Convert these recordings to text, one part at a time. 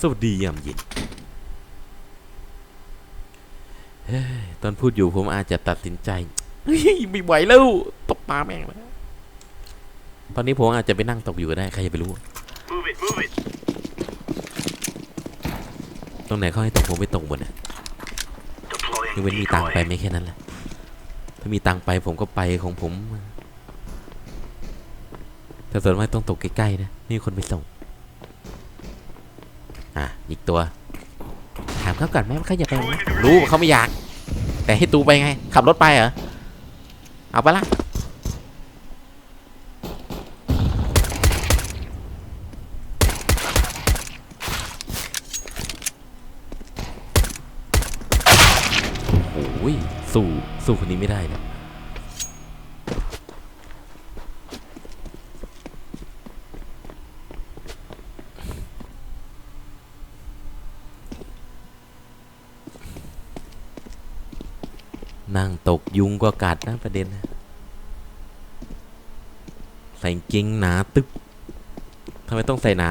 สวัสดียามเย็นตอนพูดอยู่ผมอาจจะตัดสินใจไม่ไหวแล้วตกปลาแม่งแล้วตอนนี้ผมอาจจะไปนั่งตกอยู่ก็ได้ ใครจะไปรู้ Move it, move it. ตรงไหนเขาให้ตกผมไปตกหมดอะ Deploying ยกเว้นมีตังไปไม่แค่นั้นแหละ ถ้ามีตังไปผมก็ไปของผม แต่ส่วนมากต้องตกใกล้ๆนะไม่มีคนไปส่ง อะอีกตัว ถามเขาก่อนไหมว่าเขาอยากไปไหมรู้เขาไม่อยาก แต่ให้ตูไปไง ขับรถไปเหรอ เอาไปละโอ้ยสู้สู้คนนี้ไม่ได้นะ นั่งตกยุงก็กัดนะประเด็นนะใส่กางเกงหนาตึ๊บทำไมต้องใส่หนา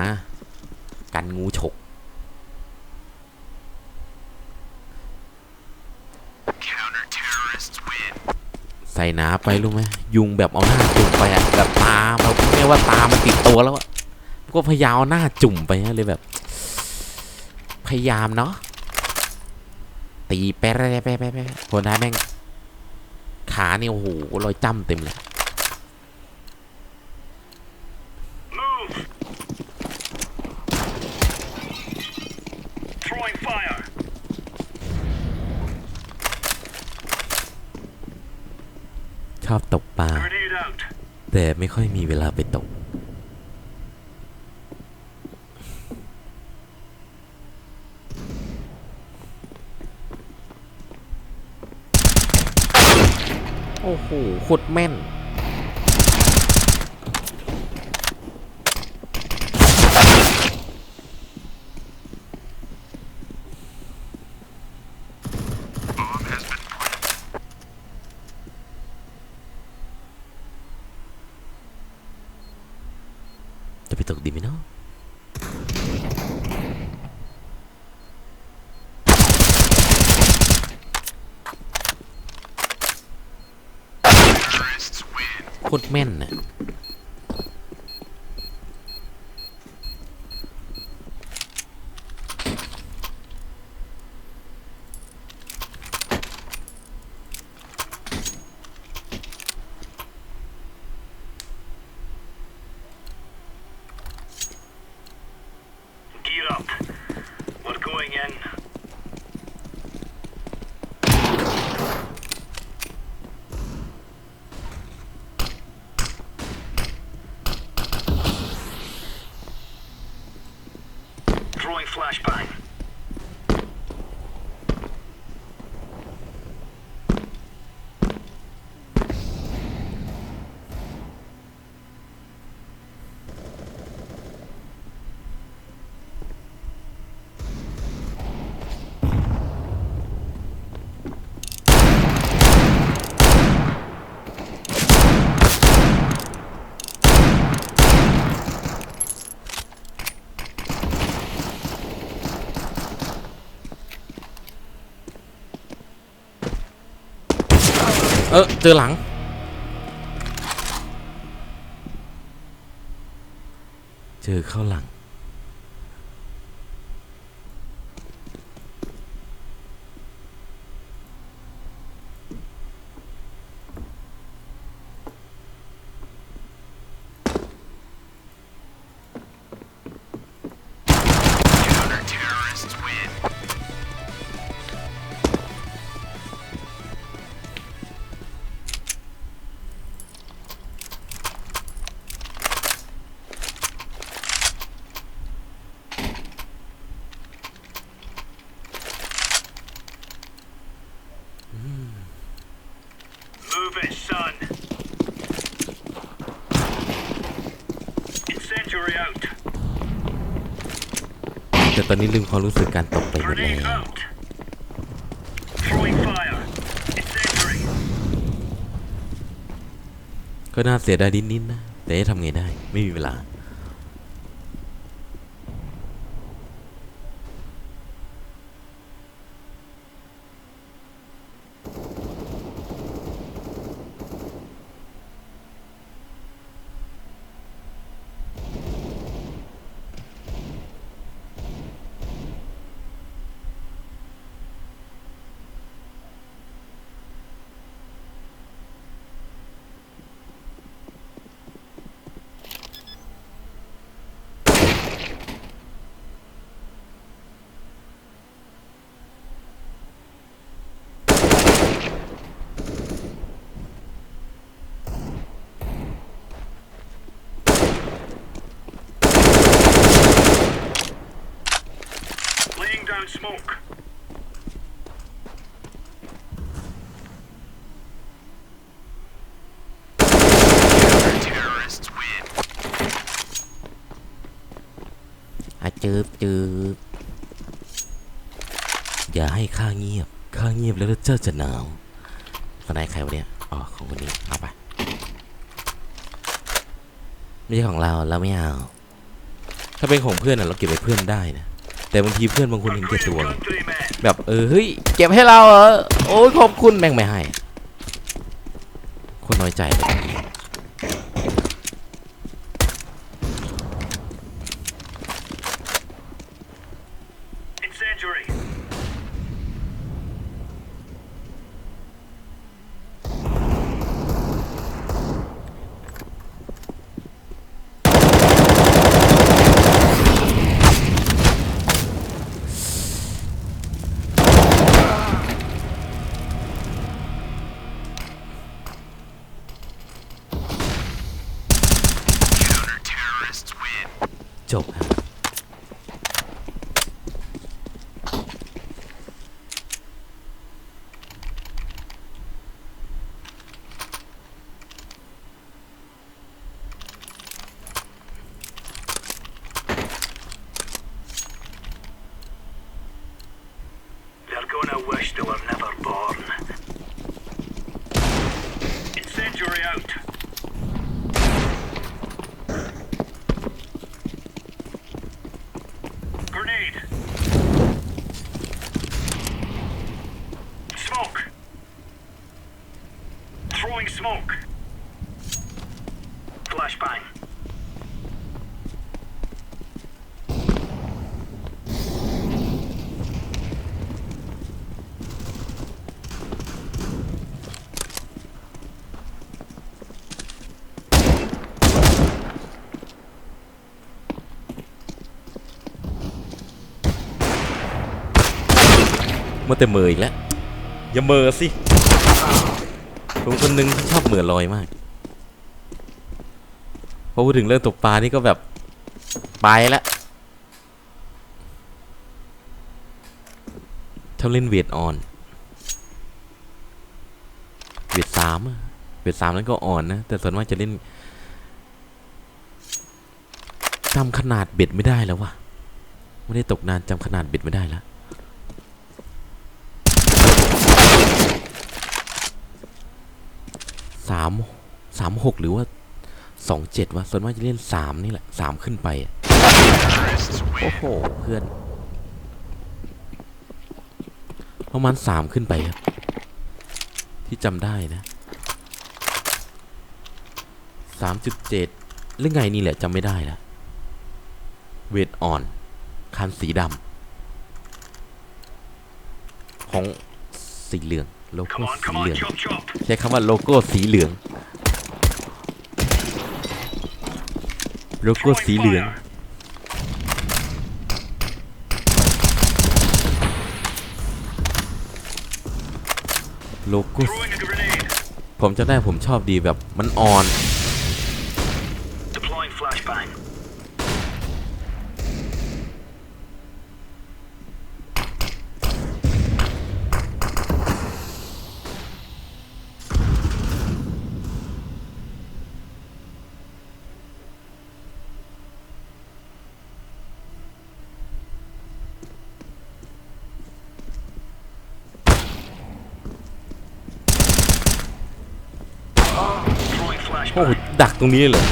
กันงูฉก ใส่หนาไปรู้ไหมยุงแบบเอาหน้าจุ่มไปอะแบบตาเราเรียกว่าตามันติดตัวแล้วอะก็พยายามเอาหน้าจุ่มไปฮะเลยแบบ พยายามเนาะตีแป๊ะแป๊ะแป๊ะแป๊ะแป๊ะคนท้ายแม่ง ขาเนี่ยโอ้โหรอยจ้ำเต็มเลยชอบตกปลาแต่ไม่ค่อยมีเวลาไปตก อ้โหโคตรแม่น จะไปตกดีไหมเนาะ Terrorists win. โคตรแม่นน่ะ flashbang. เออเจอหลัง เจอเข้าหลัง แต่ตอนนี้ลืมความรู้สึกการตกไปหมดแล้ Grenade ว out. Throwing fire. Incendiary. ก็น่าเสียดายนิดๆนะ แต่จะทำไงได้ ไม่มีเวลา down smoke. อาจืบจืบอย่าให้ข้าเงียบ ข้าเงียบแล้วเจ้าจะหนาวคนไหนใครวะเนี่ย อ๋อ ของคนนี้ เอาไป ไม่ใช่ของเรา เราไม่เอา ถ้าเป็นของเพื่อนน่ะ เราเก็บไว้เพื่อนได้นะ แต่บางทีเพื่อนบางคนเห็นแก่ตัวไง Countrymen. แบบเออเฮ้ยเก็บให้เราเหรอโอ้ยขอบคุณแม่งไม่ให้คนน้อยใจเลย Incendiary. จบครับๆ They're gonna wish they were never born. Incendiary out. Grenade. Smoke. Throwing smoke. Flashbang. เมื่อแต่เหมออีกแล้วอย่าเหมอสิ ผมคนหนึงชอบเหมือลอยมากพอพูดถึงเรื่องตกปลานี่ก็แบบไปละชอบเล่นเวทออน เวทสามอะเวทสามนั้นก็อ่อนนะ แต่ส่วนมากจะเล่นจำขนาดเบ็ดไม่ได้แล้ววะไม่ได้ตกนานจำขนาดเบ็ดไม่ได้แล้ว สามสามหกหรือว่าสองเจ็ดวะส่วนมากจะเล่นสามนี่แหละสามขึ้นไป โอ้โห เพื่อน ประมาณสามขึ้นไปครับ ที่จำได้นะสามจุดเจ็ดหรือไงนี่แหละจำไม่ได้ละเวทอ่อน คันสีดำของสีเหลือง โลโก้ Come on, สี come เหลื on, อง chop chop. ใช้คำว่าโลโก้สีเหลือง โลโก้ Throwing สีเหลือง fire. โลโก้ Throwing a grenade. ผมจำได้ผมชอบดีแบบมันอ่อน Deploying flashbang. Throwing โอ้ดักตรงนี้เลย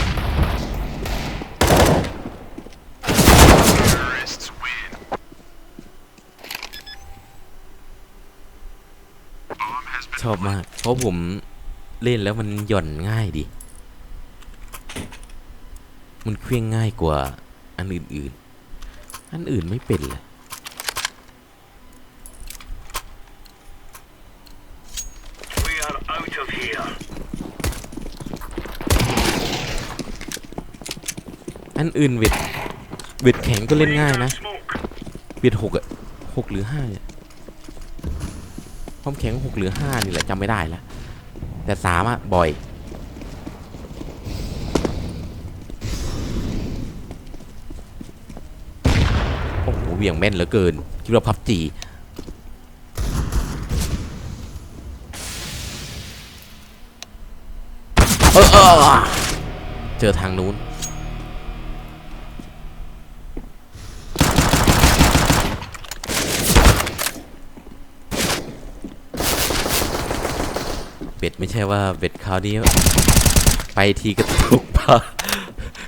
ชอบมาก เพราะผมเล่นแล้วมันหย่อนง่ายดีมันเคลื่องง่ายกว่าอันอื่นๆ อันอื่นไม่เป็นเลย We are out of here. อันอื่นเวทเวทแข็งก็เล่นง่ายนะเวทหกอะหกหรือห้าเนี่ยความแข็งหกหรือห้านี่แหละจำไม่ได้แล้วแต่สามอะบ่อย โอ้โหเหวี่ยงแม่นเหลือเกิน คิดว่าพับจีเออเจอทางนู้น เบ็ดไม่ใช่ว่าเบ็ดคราวนี้ ไปทีกระตุกปลา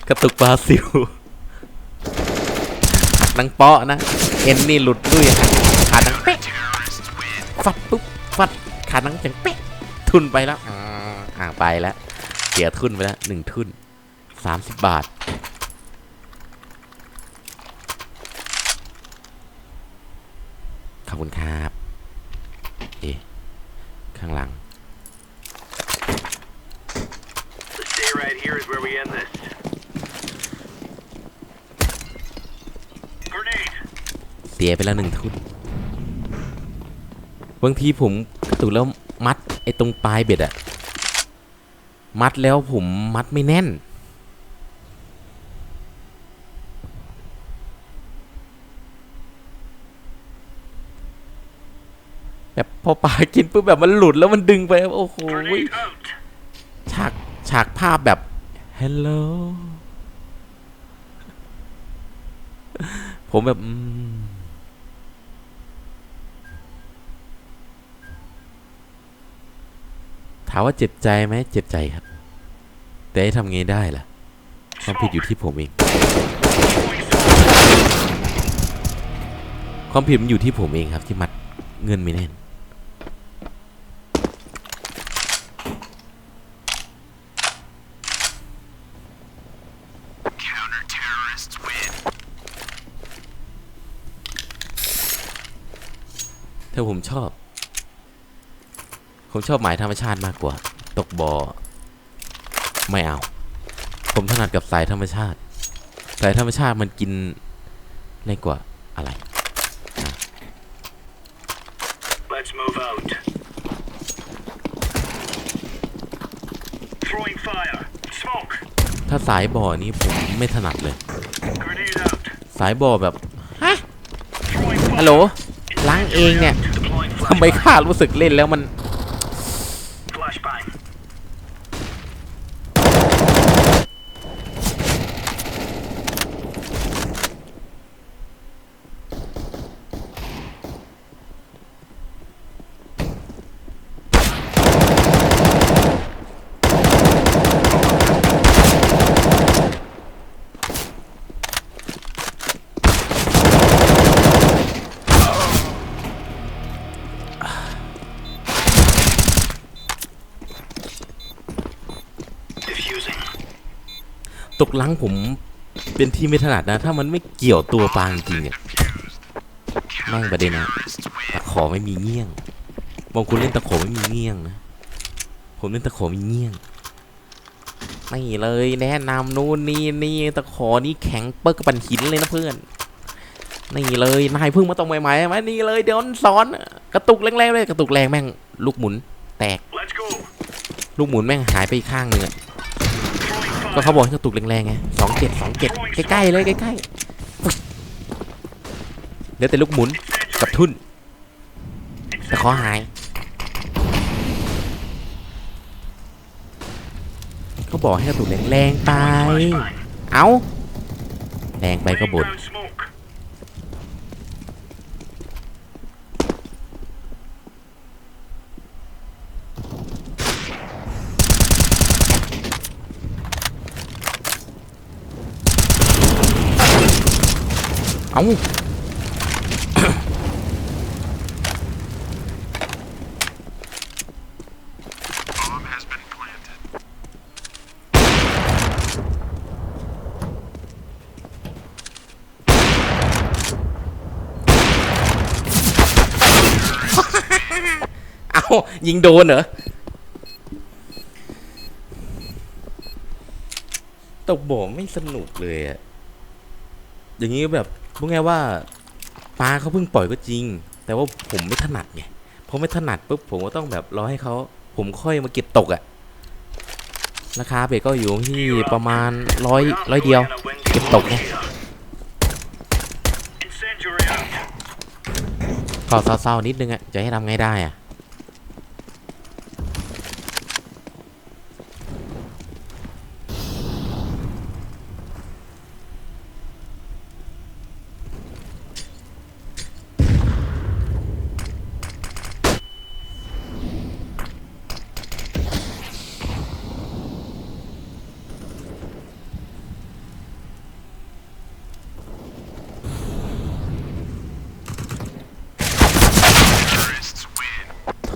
กระตุกปลาซิวหังเปาะนะ เอ็นนี่หลุดด้วยขาดดังเป๊ะฟัดปุ๊บฟัดขาดดังจังเป๊ะทุนไปแล้ว อ่างไปแล้ว เสียทุนไปแล้วหนึ่งทุนสามสิบบาทขอบคุณครับ เอ๊ะ ข้างหลัง Let's stay right here is where we end this. Grenade. เสียไปแล้วหนึ่งทุนบางทีผมกระตุกแล้วมัดไอ้ตรงปลายเบ็ดอะมัดแล้วผมมัดไม่แน่น แบบพอปลากินปุ๊บแบบมันหลุดแล้วมันดึงไป โอ้โห Grenade out. ฉาก ฉากภาพแบบฮัลโหลผมแบบถามว่าเจ็บใจไหมเจ็บใจครับ แต่ทำไงได้ล่ะความผิดอยู่ที่ผมเอง ความผิดมันอยู่ที่ผมเองครับที่มัดเงินไม่แน่น Counter terrorists win. ถ้าผมชอบ ผมชอบหมายธรรมชาติมากกว่า ตกบอ่อไม่เอา ผมถนัดกับสายธรรมชาติ สายธรรมชาติมันกินเล่กว่าอะไร Let's move out. Throwing fire. Smoke. ถ้าสายบ่อนี้ผมไม่ถนัดเลย Grenade out. สายบ่อแบบ ฮะ Throwing fire. ฮัลโหล ล้างเองเนี่ย Deploying ทำไม flashbang. ข้ารู้สึกเล่นแล้วมัน กล้างผมเป็นที่ไม่ถนัดนะ ถ้ามันไม่เกี่ยวตัวปลาจริงเนี่ยแม่งประเด็นนะตะขอไม่มีเงี้ยงบางคนเล่นตะขอไม่มีเงี้ยงนะผมเล่นตะขอมีเงี้ยงไม่เลยแนะนำนู่นนี่นี่ตะขอนี่แข็งเปิกกับปันหินเลยนะเพื่อนนี่เลยนายเพิ่งมาตรงใหม่ๆไหมนี่เลยเดี๋ยวสอนกระตุกแรงๆเลยกระตุกแรงแม่งลูกหมุนแตก ลูกหมุนแม่งหายไปข้างหนึงอะ ก็เขาบอกให้กระตุกแรงๆไงสองเจ็ดสองเจ็ดใกล้ๆเลยใกล้ๆเดี๋ยวแต่ลูกหมุนกับทุ่นแต่ขอหาย เขาบอกให้กระตุกแรงๆไป เอ้าแรงไปก็บ่น เอาเอายิงโดนเหรอ ตกบ่ไม่สนุกเลยอะ อย่างนี้แบบพูดง่ายว่าปลาเขาเพิ่งปล่อยก็จริง แต่ว่าผมไม่ถนัดไงพอไม่ถนัดปุ๊บผมก็ต้องแบบรอให้เขาผมค่อยมาเก็บตกอะราคาเบ็ดก็อยู่ที่ประมาณร้อยร้อยเดียว เก็บตกไง Incendiary พอเศร้าๆนิดนึงอะจะให้ทำไงได้อะ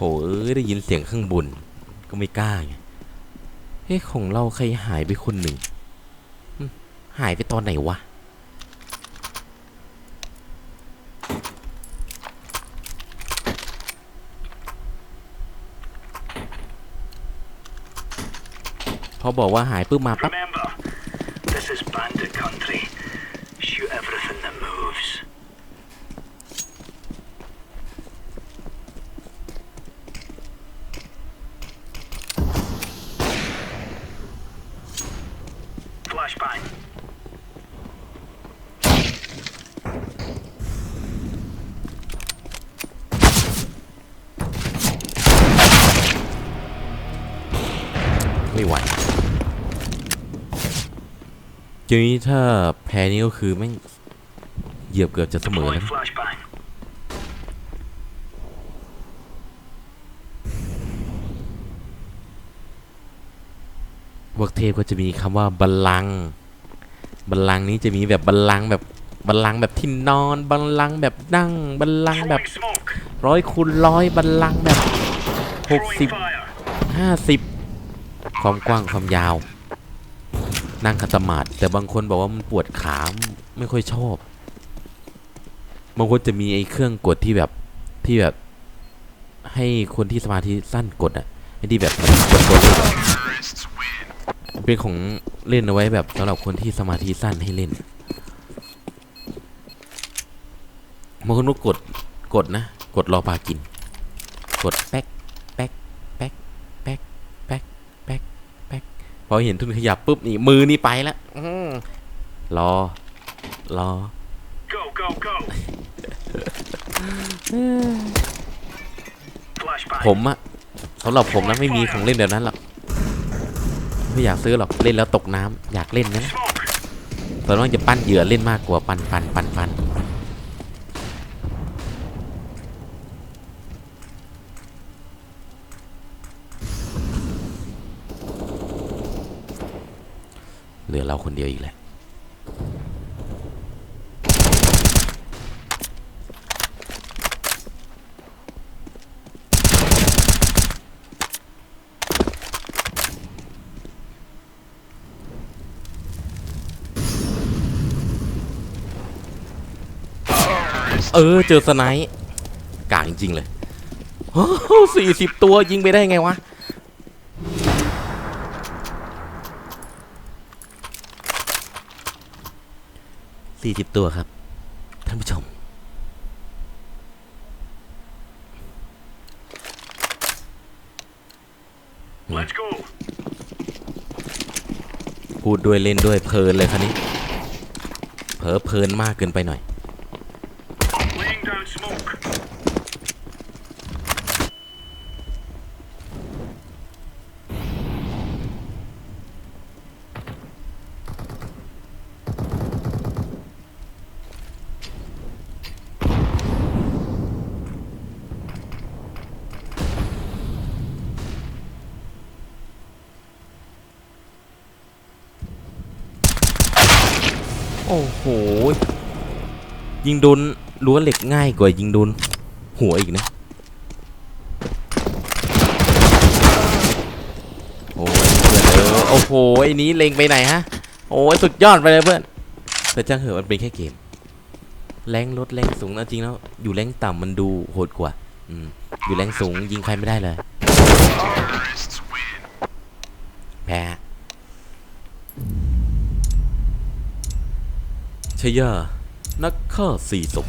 ถเอได้ยินเสียงข้างบนก็ไม่กล้าไงเฮ้ยของเราใครหายไปคนหนึ่งหึหายไปตอนไหนวะพอบอกว่าหายปุ๊บมาปั๊บ Remember, this is bandit country. Shoot everything that moves. Flashbang. ไม่ไหว ทีนี้ถ้าแพ้นี้ก็คือแม่เหยียบเกือบจะเสมอแล้ว flashbang. พวกเทพก็จะมีคำว่าบัลลังก์บัลลังก์นี้จะมีแบบบัลลังก์แบบบัลลังก์แบบที่นอนบัลลังก์แบบนั่งบัลลังก์แบบร้อยคูณร้อยบัลลังก์แบบหกสิบห้าสิบความกว้างความยาว นั่งขัดสมาธิแต่บางคนบอกว่ามันปวดขาไม่ค่อยชอบบางคนจะมีไอ้เครื่องกดที่แบบที่แบบ ให้คนที่สมาธิสั้นกดอะไอ้ที่แบบมันกดเป็นของเล่นเอาไว้แบบสำหรับคนที่สมาธิสั้นให้เล่นบางคนก็กดกดนะ กดรอปลากิน กดแป๊กแป๊กแป๊กแป๊กแป๊กแป๊กแป๊กพ อเห็นทุนขยับปุ๊บนี่มือนี่ไปแล้วอื้อรอ รอ Go, go, go. Flashbang. ผมอะสำหรับผมนะไม่มีของเล่นแบบนั้นหรอกไม่อยากซื้อหรอกเล่นแล้วตกน้ำอยากเล่นนะ Smoke. ส่วนมากจะปั้นเหยื่อเล่นมากกว่าปั้นปั้นปั้นปั้น เหลือเราคนเดียวอีกแหละเออ เจอสไนป์กากจริงๆเลยสี่สิบตัวยิงไปได้ไงวะ สี่สิบตัวครับ ท่านผู้ชม Let's go. พูดด้วยเล่นด้วยเพลินเลยคันนี้ เผลอเพลินมากเกินไปหน่อย Laying down smoke. โอ้โห ยิงโดนรั้วเหล็กง่ายกว่ายิงโดนหัวอีกนะ โอ้ยเพื่อนเออโอ้โหไอ้นี้เล็งไปไหนฮะ โอ้ยสุดยอดไปเลยเพื่อนแต่จังเหอะมันเป็นแค่เกม แรงลดแรงสูงนะจริงแล้วอยู่แรงต่ำมันดูโหดกว่า อืม อยู่แรงสูงยิงใครไม่ได้เลย แพ้ ชยา นักฆ่าสี่ศพ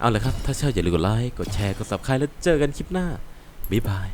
เอาเลยครับ ถ้าชอบอย่าลืมกดไลค์ กดแชร์ กดซับสไครต์แล้วเจอกันคลิปหน้า บ๊ายบาย